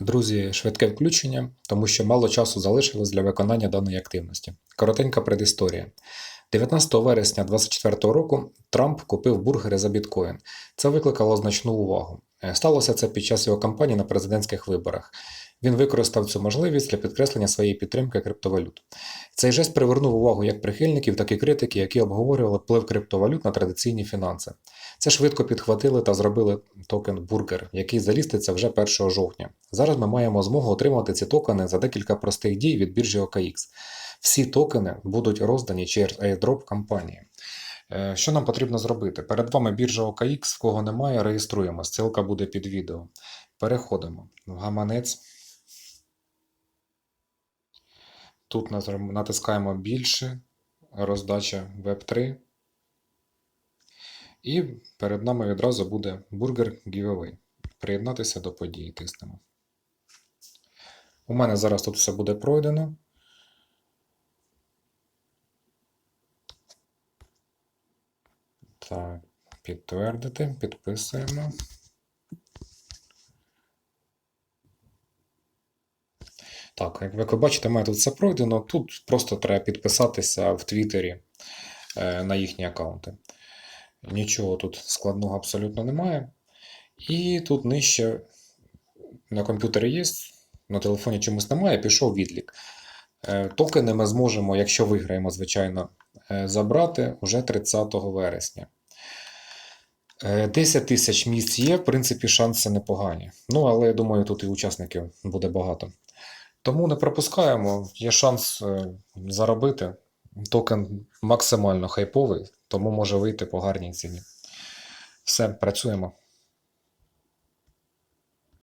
Друзі, швидке включення, тому що мало часу залишилось для виконання даної активності. Коротенька предісторія. 19 вересня 2024 року Трамп купив бургери за біткоін. Це викликало значну увагу. Е, Сталося це під час його кампанії на президентських виборах. Він використав цю можливість для підкреслення своєї підтримки криптовалют. Цей жест привернув увагу як прихильників, так і критиків, які обговорювали вплив криптовалют на традиційні фінанси. Це швидко підхватили та зробили токен Бургер, який заліститься вже 1 жовтня. Зараз ми маємо змогу отримати ці токени за декілька простих дій від біржі OKX. Всі токени будуть роздані через airdrop компанії. Е, Що нам потрібно зробити? Перед вами біржа OKX, в кого немає, реєструємо. Ссылка буде під відео. Переходимо в гаманець. Тут натискаємо більше, роздача Web3. І перед нами відразу буде бургер Giveaway. Приєднатися до події тиснемо. У мене зараз тут все буде пройдено. Так, підтвердити, підписуємо. Так, як ви бачите, мене тут все пройдено. Тут просто треба підписатися в Твіттері е, на їхні аккаунти. Нічого тут складного абсолютно немає. І тут нижче на комп'ютері є, на телефоні чомусь немає, пішов відлік. Е, Токени ми зможемо, якщо виграємо, звичайно, е, забрати вже 30 вересня. Е, 10 тисяч місць є, в принципі, шанси непогані. Ну, але я думаю, тут і учасників буде багато. Тому не пропускаємо, є шанс е, заробити. Токен максимально хайповий, тому може вийти по гарній ціні. Все, працюємо.